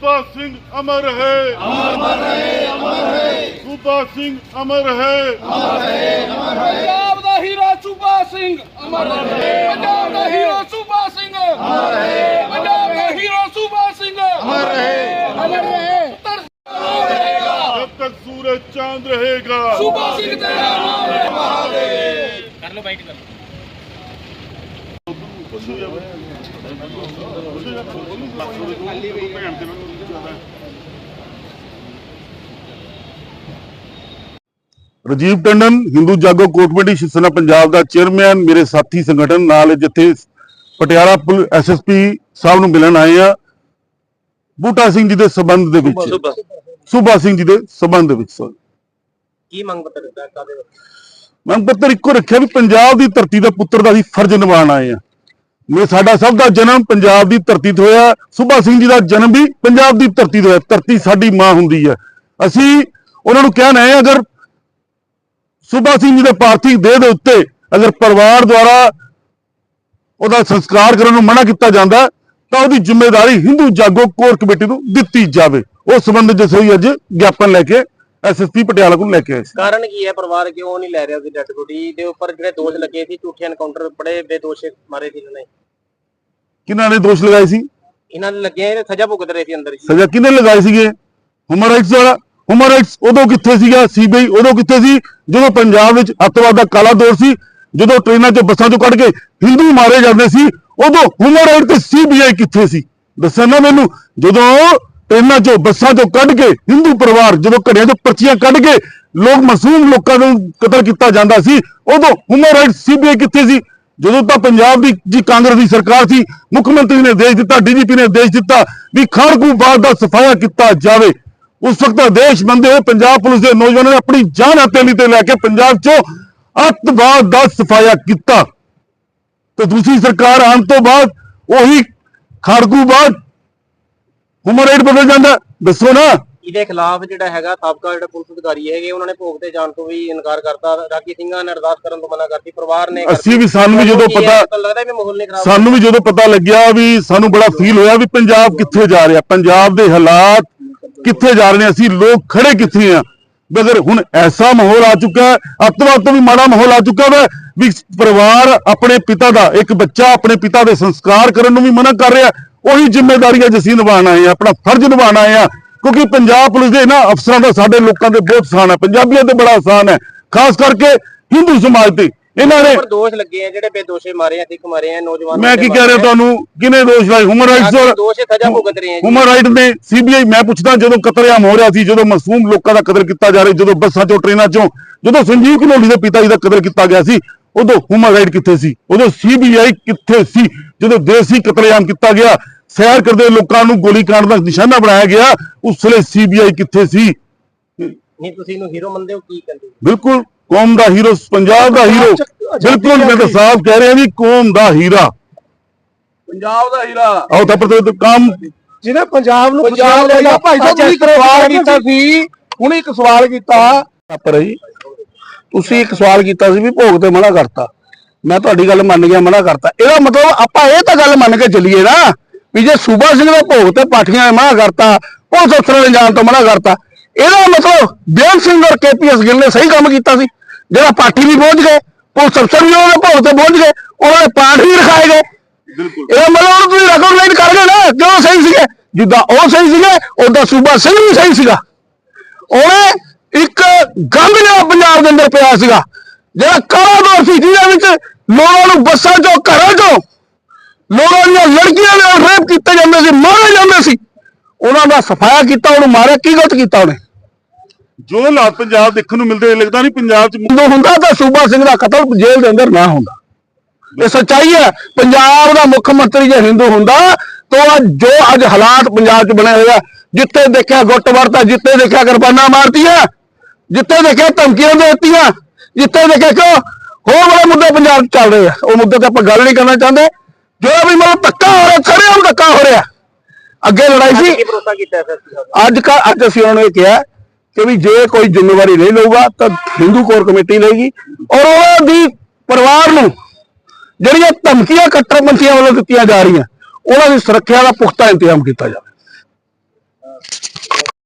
सूबा सिंह अमर है। अमर है अमर है सिंह अमर है। अमर है अमर है पंजाब का सिंह अमर है। पंजाब का हीरा सूबा सिंह अमर है। पंजाब का हीरा सूबा सिंह अमर है। अमर है। जब तक सूरज चाँद रहेगा। सूबा सिंह तेरा नाम है। कर लो बैठ कर ਹੈ ਰਜੀਵ ਟੰਡਨ ਹਿੰਦੂ ਜਾਗੋ ਕੋਟ ਕਮੇਟੀ ਸ਼ਿਵ ਸੈਨਾ ਪੰਜਾਬ ਦਾ ਚੇਅਰਮੈਨ ਮੇਰੇ ਸਾਥੀ ਸੰਗਠਨ ਨਾਲ ਜਿੱਥੇ ਪਟਿਆਲਾ ਪੁਲ ਐਸਐਸਪੀ ਸਾਹਿਬ ਨੂੰ ਮਿਲਣ ਆਏ ਆ ਬੂਟਾ ਸਿੰਘ ਜੀ ਦੇ ਸਬੰਧ ਦੇ ਵਿੱਚ। ਸੁਭਾ ਸਿੰਘ ਜੀ ਦੇ ਸਬੰਧ ਦੇ ਵਿੱਚ ਸਰ। ਕੀ ਮੰਗ ਪੱਤਰ ਦਿੱਤਾ ਕਾਦੇ ਮੈਂ ਪੱਤਰ ਇੱਕੋ ਰੱਖਿਆ ਵੀ ਪੰਜਾਬ ਦੀ ਧਰਤੀ ਦਾ ਪੁੱਤਰ ਦਾ ਅਸੀਂ ਫਰਜ਼ ਨਿਭਾਉਣ ਆਏ ਆ ਮੇ ਸਾਡਾ ਸਭ ਦਾ ਜਨਮ ਪੰਜਾਬ ਦੀ ਧਰਤੀ ਤੋਂ ਹੋਇਆ। ਸੁਭਾ ਸਿੰਘ ਜੀ ਦਾ ਜਨਮ ਵੀ ਪੰਜਾਬ ਦੀ ਧਰਤੀ ਤੋਂ ਹੋਇਆ। ਧਰਤੀ ਸਾਡੀ ਮਾਂ ਹੁੰਦੀ ਹੈ। ਅਸੀਂ ਉਹਨਾਂ ਨੂੰ ਕਹਿਣਾ ਹੈ, ਅਗਰ ਸੁਭਾ ਸਿੰਘ ਜੀ ਦੇ ਪਾਰਥਿਵ ਦੇਹ ਦੇ ਉੱਤੇ ਅਗਰ ਪਰਿਵਾਰ ਦੁਆਰਾ ਉਹਦਾ ਸੰਸਕਾਰ ਕਰਨ ਨੂੰ ਮਨਾ ਕੀਤਾ ਜਾਂਦਾ, ਤਾਂ ਉਹਦੀ ਜ਼ਿੰਮੇਵਾਰੀ ਹਿੰਦੂ ਜਾਗੋ ਕੋਰ ਕਮੇਟੀ ਨੂੰ ਦਿੱਤੀ ਜਾਵੇ। ਉਸ ਸੰਬੰਧ ਵਿੱਚ ਅੱਜ ਗਿਆਪਨ ਲੈ ਕੇ ਐਸਐਸਪੀ ਪਟਿਆਲਾ ਕੋਲ ਲੈ ਕੇ ਆਏ ਸੀ। ਕਾਰਨ ਕੀ ਹੈ? ਪਰਿਵਾਰ ਕਿਉਂ ਨਹੀਂ ਲੈ ਰਿਹਾ ਉਹਦੀ ਡੈਡ ਬੋਡੀ? ਦੇ ਉੱਪਰ ਜਿਹੜੇ ਦੋਸ਼ ਲੱਗੇ ਸੀ ਝੂਠੇ ਐਨਕਾਊਂਟਰ ਬੜੇ ਬੇਦੋਸ਼ ਮਾਰੇ ਸੀ ਇਹਨਾਂ ਨੇ। ਕਿਹਨਾਂ ਨੇ ਦੋਸ਼ ਲਗਾਏ ਸੀ? ਇਹਨਾਂ ਦੇ ਲੱਗੇ ਇਹ ਸਜ਼ਾ ਭੁਗਤ ਰਹੇ ਸੀ ਅੰਦਰ ਜੀ। ਸਜ਼ਾ ਕਿਹਨੇ ਲਗਾਏ ਸੀਗੇ? ਹਿਊਮਨ ਰਾਈਟਸ ਵਾਲਾ ਹਿਊਮਨ ਰਾਈਟਸ ਉਦੋਂ ਕਿੱਥੇ ਸੀਗਾ? ਸੀਬੀਆਈ ਉਦੋਂ ਕਿੱਥੇ ਸੀ? ਜਦੋਂ ਪੰਜਾਬ ਵਿੱਚ ਅੱਤਵਾਦ ਦਾ ਕਾਲਾ ਦੌਰ ਸੀ ਜਦੋਂ ਟ੍ਰੇਨਾਂ 'ਚੋਂ ਬੱਸਾਂ 'ਚੋਂ ਕੱਢ ਕੇ ਹਿੰਦੂ ਮਾਰੇ ਜਾਂਦੇ ਸੀ ਉਦੋਂ ਹਿਊਮਨ ਰਾਈਟ ਤੇ ਸੀਬੀਆਈ ਕਿੱਥੇ ਸੀ? ਦੱਸੋ ਨਾ ਮੈਨੂੰ ਜਦੋਂ ਟ੍ਰੇਨਾਂ 'ਚੋਂ ਬੱਸਾਂ 'ਚੋਂ ਕੱਢ ਕੇ ਹਿੰਦੂ ਪਰਿਵਾਰ ਜਦੋਂ ਘੜਿਆਂ 'ਚੋਂ ਪਰਚੀਆਂ ਕੱਢ ਕੇ ਲੋਕ ਮਾਸੂਮ ਲੋਕਾਂ ਨੂੰ ਕਤਲ ਕੀਤਾ ਜਾਂਦਾ ਸੀ, ਉਦੋਂ ਹਿਊਮਨ ਰਾਈਟ ਸੀਬੀਆਈ ਕਿੱਥੇ ਸੀ? ਜਦੋਂ ਤਾਂ ਪੰਜਾਬ ਦੀ ਜੀ ਕਾਂਗਰਸ ਦੀ ਸਰਕਾਰ ਸੀ, ਮੁੱਖ ਮੰਤਰੀ ਨੇ ਦੇਸ਼ ਦਿੱਤਾ ਡੀਜੀਪੀ ਨੇ ਦੇਸ਼ ਦਿੱਤਾ, ਵੀ ਖਾੜਕੂ ਬਾਗ ਦਾ ਸਫਾਇਆ ਕੀਤਾ ਜਾਵੇ। ਉਸ ਵਕਤ ਦੇਸ਼ ਬੰਦੇ ਹੋਏ ਪੰਜਾਬ ਪੁਲਿਸ ਦੇ ਨੌਜਵਾਨਾਂ ਨੇ ਆਪਣੀ ਜਾਨ ਹਥੇਲੀ ਤੇ ਲੈ ਕੇ ਪੰਜਾਬ 'ਚੋਂ ਅੱਤਵਾਦ ਦਾ ਸਫਾਇਆ ਕੀਤਾ। ਤੇ ਦੂਸਰੀ ਸਰਕਾਰ ਆਉਣ ਤੋਂ ਬਾਅਦ ਉਹੀ ਖਾੜਕੂ ਹੁਮਰ ਰੇਟ ਬਦਲ ਜਾਂਦਾ ਦੱਸੋ ਨਾ। ਇਹਦੇ ਖਿਲਾਫ ਜਿਹੜਾ ਹੈਗਾ ਸਾਬਕਾ ਜਿਹੜਾ ਪੁਲਿਸ ਅਧਿਕਾਰੀ ਹੈਗੇ ਉਹਨਾਂ ਨੇ ਭੋਗ ਤੇ ਜਾਣ ਤੋਂ ਵੀ ਇਨਕਾਰ ਕਰਤਾ। ਰਾਗੀ ਸਿੰਘਾਂ ਨੇ ਅਰਦਾਸ ਕਰਨ ਤੋਂ ਮਨਾ ਕਰਤੀ। ਪਰਿਵਾਰ ਨੇ ਅਸੀਂ ਵੀ ਸਾਨੂੰ ਵੀ ਜਦੋਂ ਪਤਾ ਤਾਂ ਲੱਗਦਾ ਵੀ ਮਾਹੌਲ ਨਹੀਂ ਖਰਾਬ ਸਾਨੂੰ ਵੀ ਜਦੋਂ ਪਤਾ ਲੱਗਿਆ ਵੀ ਸਾਨੂੰ ਬੜਾ ਫੀਲ ਹੋਇਆ ਵੀ ਪੰਜਾਬ ਕਿੱਥੇ ਜਾ ਰਿਹਾ। ਪੰਜਾਬ ਦੇ ਹਾਲਾਤ ਕਿੱਥੇ ਜਾ ਰਹੇ ਨੇ? ਅਸੀਂ ਲੋਕ ਖੜੇ ਕਿੱਥੇ ਆ? ਅਗਰ ਹੁਣ ਐਸਾ ਮਾਹੌਲ ਆ ਚੁੱਕਾ ਹੈ ਅੱਤਵਾਦ ਤੋਂ ਵੀ ਮਾੜਾ ਮਾਹੌਲ ਆ ਚੁੱਕਾ ਹੈ ਵੀ ਪਰਿਵਾਰ ਆਪਣੇ ਪਿਤਾ ਦਾ ਇੱਕ ਬੱਚਾ ਆਪਣੇ ਪਿਤਾ ਦੇ ਸੰਸਕਾਰ ਕਰਨ ਨੂੰ ਵੀ ਮਨਾ ਕਰ ਰਿਹਾ। ਉਹੀ ਜ਼ਿੰਮੇਵਾਰੀ ਅੱਜ ਅਸੀਂ ਨਿਭਾਉਣ ਆਏ ਆ ਆਪਣਾ ਫਰਜ਼ ਆਏ ਆ ਕਿਉਂਕਿ ਪੰਜਾਬ ਪੁਲਿਸ ਦੇ ਨਾ ਅਫਸਰਾਂ ਦਾ ਸਾਡੇ ਲੋਕਾਂ ਤੇ ਬਹੁਤ ਆਸਾਨ ਹੈ ਪੰਜਾਬੀਆਂ ਤੇ ਬੜਾ ਆਸਾਨ ਹੈ ਖਾਸ ਕਰਕੇ ਹਿੰਦੂ ਸਮਾਜ ਤੇ। ਇਹਨਾਂ ਨੇ ਦੋਸ਼ ਲੱਗੇ ਆ ਜਿਹੜੇ ਬੇਦੋਸ਼ੇ ਮਾਰੇ ਆ ਸਿੱਖ ਮਾਰੇ ਆ ਨੌਜਵਾਨ ਮੈਂ ਕੀ ਕਹਿ ਰਿਹਾ ਤੁਹਾਨੂੰ? ਕਿਹਨੇ ਦੋਸ਼ ਲਾਏ? ਹਿਊਮਨ ਰਾਈਟਸ ਔਰ ਦੋਸ਼ ਸਜ਼ਾ ਭੁਗਤ ਰਹੇ ਆ ਜੀ। ਹਿਊਮਨ ਰਾਈਟ ਨੇ ਸੀਬੀਆਈ ਮੈਂ ਪੁੱਛਦਾ ਜਦੋਂ ਕਤਲੇਆਮ ਹੋ ਰਿਹਾ ਸੀ ਜਦੋਂ ਮਾਸੂਮ ਲੋਕਾਂ ਦਾ ਕਤਲ ਕੀਤਾ ਜਾ ਰਿਹਾ ਜਦੋਂ ਬੱਸਾਂ ਚੋਂ ਟ੍ਰੇਨਾਂ ਚੋਂ ਜਦੋਂ ਸੰਜੀਵ ਘਨੌਲੀ ਦੇ ਪਿਤਾ ਜੀ ਦਾ ਕਤਲ ਕੀਤਾ ਗਿਆ ਸੀ ਉਦੋਂ ਹਿਊਮਨ ਰਾਈਟ ਕਿੱਥੇ ਸੀ? ਉਦੋਂ ਸੀਬੀਆਈ ਕਿੱਥੇ ਸੀ? ਜਦੋਂ ਦੇਸੀ ਕਤਲੇਆਮ ਕੀਤਾ ਗਿਆ ਸੈਰ ਕਰਦੇ ਲੋਕਾਂ ਨੂੰ ਗੋਲੀ ਕਾਂਡ ਦਾ ਨਿਸ਼ਾਨਾ ਬਣਾਇਆ ਗਿਆ ਉਸ ਵੇਲੇ ਸੀਬੀਆਈ ਕਿੱਥੇ ਸੀ? ਨਹੀਂ ਤੁਸੀਂ ਇਹਨੂੰ ਹੀਰੋ ਮੰਨਦੇ ਹੋ ਕੀ ਕਹਿੰਦੇ ਹੋ? ਬਿਲਕੁਲ ਕੌਮ ਦਾ ਹੀਰੋ ਪੰਜਾਬ ਦਾ ਹੀਰੋ ਬਿਲਕੁਲ ਮੈਂ ਤਾਂ ਸਾਫ਼ ਕਹਿ ਰਿਹਾ ਵੀ ਕੌਮ ਦਾ ਹੀਰਾ ਪੰਜਾਬ ਦਾ ਹੀਰਾ ਆਓ ਤਾਂ ਪਰ ਕੰਮ। ਜਿਹਨੇ ਪੰਜਾਬ ਨੂੰ ਪੰਜਾਬ ਦਾ ਭਾਈ ਸਾਹਿਬ ਤੁਸੀਂ ਇੱਕ ਸਵਾਲ ਕੀਤਾ ਸੀ। ਹੁਣ ਇੱਕ ਸਵਾਲ ਕੀਤਾ। ਪਰ ਜੀ ਤੁਸੀਂ ਇੱਕ ਸਵਾਲ ਕੀਤਾ ਸੀ ਵੀ ਭੋਗ ਤੇ ਮਨਾ ਕਰਤਾ। ਮੈਂ ਤੁਹਾਡੀ ਗੱਲ ਮੰਨ ਗਿਆ ਮਨਾ ਕਰਤਾ। ਇਹਦਾ ਮਤਲਬ ਆਪਾਂ ਇਹ ਤਾਂ ਗੱਲ ਮੰਨ ਕੇ ਚੱਲੀਏ ਨਾ ਵੀ ਜੇ ਸੂਬਾ ਸਿੰਘ ਦੇ ਭੋਗ ਤੇ ਪਾਠੀਆਂ ਨੇ ਮਨਾ ਕਰਤਾ ਪੁਲਿਸ ਅਫਸਰਾਂ ਨੇ ਜਾਣ ਤੋਂ ਮਨਾ ਕਰਤਾ ਇਹਦਾ ਮਤਲਬ ਬੇਅੰਤ ਸਿੰਘ ਔਰ ਕੇਪੀਐਸ ਗਿੱਲ ਨੇ ਸਹੀ ਕੰਮ ਕੀਤਾ ਸੀ। ਜਿਹੜਾ ਪਾਠੀ ਵੀ ਪਹੁੰਚ ਗਏ ਪੁਲਿਸ ਅਫਸਰ ਵੀ ਉਹਨਾਂ ਦੇ ਭੋਗ ਤੇ ਪਹੁੰਚ ਗਏ ਉਹਨਾਂ ਦੇ ਪਾਠ ਵੀ ਰਖਾਏ ਗਏ। ਇਹਦਾ ਮਤਲਬ ਉਹਨੂੰ ਤੁਸੀਂ ਰੈਕੋਗਨਾਈਜ਼ ਕਰ ਗਏ ਨਾ ਕਿਉਂ ਸਹੀ ਸੀਗੇ ਜਿੱਦਾਂ ਉਹ ਸਹੀ ਸੀਗੇ ਉਦਾਂ ਸੂਬਾ ਸਿੰਘ ਵੀ ਸਹੀ ਸੀਗਾ। ਉਹਨੇ ਇੱਕ ਗੰਦ ਲਿਆ ਪੰਜਾਬ ਦੇ ਅੰਦਰ ਪਿਆ ਸੀਗਾ। ਜਿਹੜਾ ਕਾਲਾ ਦੌਰ ਸੀ ਜਿਹਦੇ ਵਿੱਚ ਲੋਕਾਂ ਨੂੰ ਬੱਸਾਂ ਚੋਂ ਘਰਾਂ ਚੋਂ ਲੋਕਾਂ ਦੀਆਂ ਲੜਕੀਆਂ ਨਾਲ ਰੇਪ ਕੀਤੇ ਜਾਂਦੇ ਸੀ ਮਾਰੇ ਜਾਂਦੇ ਸੀ। ਉਹਨਾਂ ਦਾ ਸਫਾਇਆ ਕੀਤਾ ਉਹਨੂੰ ਮਾਰਿਆ। ਕੀ ਗਲਤ ਕੀਤਾ ਉਹਨੇ? ਜੋ ਹਾਲਾਤ ਪੰਜਾਬ ਦੇਖਣ ਨੂੰ ਮਿਲਦੇ ਲੱਗਦਾ ਨਹੀਂ ਪੰਜਾਬ 'ਚ ਹਿੰਦੂ ਹੁੰਦਾ ਤਾਂ ਸੂਬਾ ਸਿੰਘ ਦਾ ਕਤਲ ਜੇਲ੍ਹ ਦੇ ਅੰਦਰ ਨਾ ਹੁੰਦਾ। ਇਹ ਸੱਚਾਈ ਹੈ। ਪੰਜਾਬ ਦਾ ਮੁੱਖ ਮੰਤਰੀ ਜੇ ਹਿੰਦੂ ਹੁੰਦਾ ਤਾਂ ਜੋ ਅੱਜ ਹਾਲਾਤ ਪੰਜਾਬ 'ਚ ਬਣੇ ਹੋਏ ਆ ਜਿੱਥੇ ਦੇਖਿਆ ਗੁੱਟ ਵਰਤਾ ਜਿੱਥੇ ਦੇਖਿਆ ਕਿਰਪਾਨਾਂ ਮਾਰਤੀਆਂ ਜਿੱਥੇ ਦੇਖਿਆ ਧਮਕੀਆਂ ਦੇ ਦਿੱਤੀਆਂ ਜਿੱਥੇ ਦੇਖਿਆ ਕਿਉਂ ਹੋਰ ਬੜੇ ਮੁੱਦੇ ਪੰਜਾਬ ਚੱਲ ਰਹੇ ਆ। ਉਹ ਮੁੱਦੇ ਤੇ ਆਪਾਂ ਗੱਲ ਨਹੀਂ ਕਰਨਾ ਚਾਹੁੰਦੇ। ਜੋ ਵੀ ਮਤਲਬ ਧੱਕਾ ਹੋ ਰਿਹਾ ਖੜੇ ਹੁਣ ਧੱਕਾ ਹੋ ਰਿਹਾ। ਅੱਗੇ ਲੜਾਈ ਸੀ। ਅੱਜ ਕਾ ਅੱਜ ਅਸੀਂ ਉਹਨਾਂ ਨੂੰ ਇਹ ਕਿਹਾ ਕਿ ਵੀ ਜੇ ਕੋਈ ਜ਼ਿੰਮੇਵਾਰੀ ਨਹੀਂ ਲਊਗਾ ਤਾਂ ਹਿੰਦੂ ਕੋਰ ਕਮੇਟੀ ਲਏਗੀ। ਔਰ ਉਹਨਾਂ ਦੀ ਪਰਿਵਾਰ ਨੂੰ ਜਿਹੜੀਆਂ ਧਮਕੀਆਂ ਕੱਟੜਪੰਥੀਆਂ ਵੱਲੋਂ ਦਿੱਤੀਆਂ ਜਾ ਰਹੀਆਂ ਉਹਨਾਂ ਦੀ ਸੁਰੱਖਿਆ ਦਾ ਪੁਖਤਾ ਇੰਤਜ਼ਾਮ ਕੀਤਾ ਜਾਵੇ।